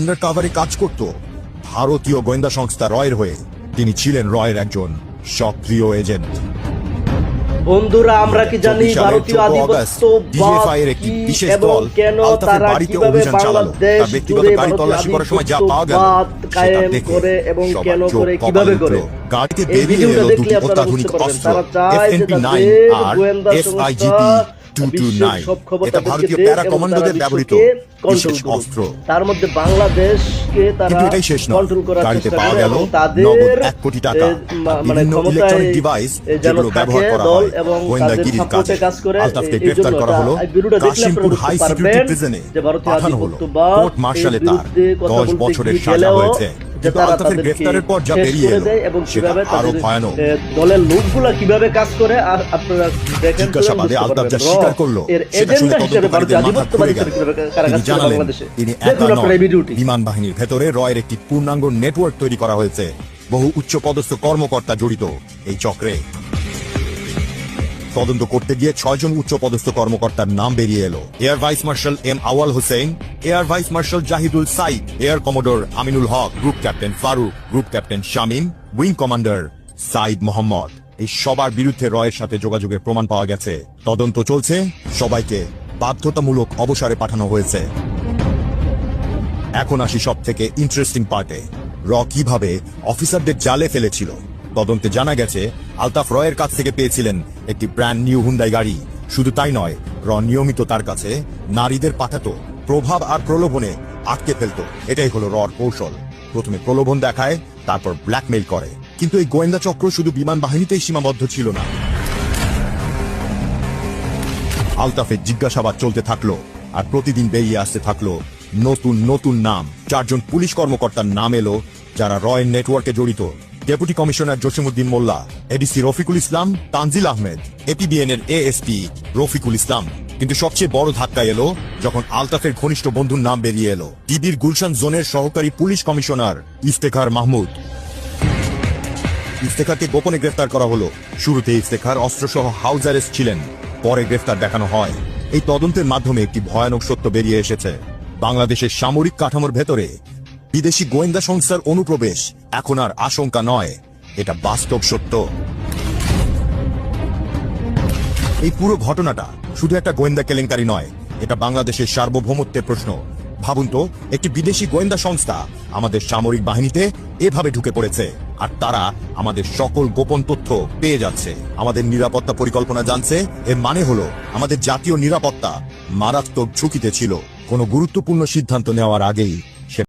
Under কাভারে কাজ করত। ভারতীয় গোয়েন্দা সংস্থা রয়ের হয়ে তিনি ছিলেন রয়ের একজন সক্রিয় এজেন্ট। বন্ধুরা আমরা কি জানি ভারতীয় 14 অগাস্ট এর একটি বিশেষ দল আলতাফের বাড়িতে অভিযান চালালো। তার ব্যক্তিগত গাড়ি তল্লাশি করার সময় যা পাওয়া গেল, সেটা দেখে এবং কেন করে কীভাবে করে গাড়িতে বেরিয়ে এলো দুটি অত্যাধুনিক অস্ত্র তারা চায় যে FNP-9 আর গোয়েন্দা FIGP সংস্থা বিশ্বের 229 সব খবর এটা ভারতীয় প্যারা কমান্ডোদের ব্যবহৃত বিশেষ অস্ত্র। তার মধ্যে বাংলাদেশকে তারা এটাই শেষ নয়। গাড়িতে পাওয়া গেল নগদ এক কোটি টাকা। মানে বিভিন্ন ইলেকট্রনিক ডিভাইস এ, যেগুলো ব্যবহার করা হয়। গোয়েন্দাগিরির কাজে আলতাফকে গ্রেফতার করা হলো। এই ভিডিওটা দেখলে কাশিমপুর হাই সিকিউরিটি প্রিজনে পাঠানো হলো। কোর্ট মার্শালে তার বিরুদ্ধে কথা দশ বছরের সাজা হয়েছে। যে তারা তাদেরকে গ্রেফতারের পর যা শেষ করে দেয় এবং কীভাবে তাদের, দলের লোকগুলা কীভাবে কাজ করে আর আপনারা দেখেন জিজ্ঞাসাবাদে বুঝতে আলতাফ যা পারবেন। স্বীকার করল এর এজেন্ডা হিসেবে ভারতীয় তদন্তকারীদের মাথা ঘুরে আধিপত্যবাদী গেল। কীভাবে কারা কাজ করে বাংলাদেশে? দেখুন আপনারা এই ভিডিওটি। বিমান বাহিনীর ভেতরে রয়ের একটি পূর্ণাঙ্গ নেটওয়ার্ক তৈরি করা হয়েছে। বহু উচ্চ পদস্থ কর্মকর্তা জড়িত এই চক্রে। তদন্ত করতে গিয়ে ছয়জন উচ্চ পদস্থ কর্মকর্তার নাম বেরিয়ে এলো। Air vice marshal M Awal Hossain, air vice marshal Zahidul Saeed, air commodore Aminul Haque, group captain Faruk, group captain Shamim, wing commander Saeed Mohammad. এই সবার বিরুদ্ধে রয়ের সাথে যোগাযোগের প্রমাণ পাওয়া গেছে। তদন্ত চলছে। সবাইকে বাধ্যতামূলক অবসরে পাঠানো হয়েছে। এখন আসি সব থেকে ইন্টারেস্টিং পার্টে র কীভাবে অফিসারদের জালে ফেলেছিল? তদন্তে জানা গেছে, আলতাফ রয়ের কাছ থেকে পেয়েছিলেন একটি ব্র্যান্ড নিউ হুন্ডাই গাড়ি। শুধু তাই নয়, র নিয়মিত তার কাছে নারীদের পাঠাতো, প্রভাব আর প্রলোভনে আটকে ফেলতো। এটাই হলো রর কৌশল। প্রথমে প্রলোভন দেখায়, তারপর ব্ল্যাকমেইল করে। কিন্তু এই গোয়েন্দা চক্র শুধু বিমান বাহিনীতেই সীমাবদ্ধ ছিল না। আলতাফের জিজ্ঞাসাবাদ চলতে থাকল আর প্রতিদিন বেরিয়ে আসতে থাকল নতুন নতুন নাম। চারজন পুলিশ কর্মকর্তার নাম এলো, যারা রয়ের নেটওয়ার্কে জড়িত। Deputy commissioner Jasimuddin Molla, ADC Rafiqul Islam, Tanzil Ahmed APBN এর এএসপি রফিকুল ইসলাম। কিন্তু সবচেয়ে বড় ধাক্কা এলো যখন আলতাফের ঘনিষ্ঠ বন্ধুর নাম বেরিয়ে এলো ডিবির গুলশান জোনের সহকারী পুলিশ কমিশনার ইফতেখার মাহমুদ। ইফতেখারকে গোপনে গ্রেফতার করা হলো। শুরুতে ইফতেখার অস্ত্রসহ হাউস অ্যারেস্ট ছিলেন, পরে গ্রেফতার দেখানো হয়। এই তদন্তের মাধ্যমে একটি ভয়ানক সত্য বেরিয়ে এসেছে। বাংলাদেশের সামরিক কাঠামোর ভেতরে বিদেশি গোয়েন্দা সংস্থার অনুপ্রবেশ। এখন আর আশঙ্কা নয়। এটা বাস্তব সত্য। এই পুরো ঘটনাটা শুধু একটা গোয়েন্দা কেলেঙ্কারি নয়, এটা বাংলাদেশের সার্বভৌমত্বের প্রশ্ন। ভাবুন তো, একটি বিদেশি গোয়েন্দা সংস্থা আমাদের সামরিক বাহিনীতে এভাবে ঢুকে পড়েছে, আর তারা আমাদের সকল গোপন তথ্য পেয়ে যাচ্ছে। আমাদের নিরাপত্তা পরিকল্পনা জানছে, এর মানে হলো আমাদের জাতীয় নিরাপত্তা মারাত্মক ঝুঁকিতে ছিল। কোনো গুরুত্বপূর্ণ সিদ্ধান্ত নেওয়ার আগেই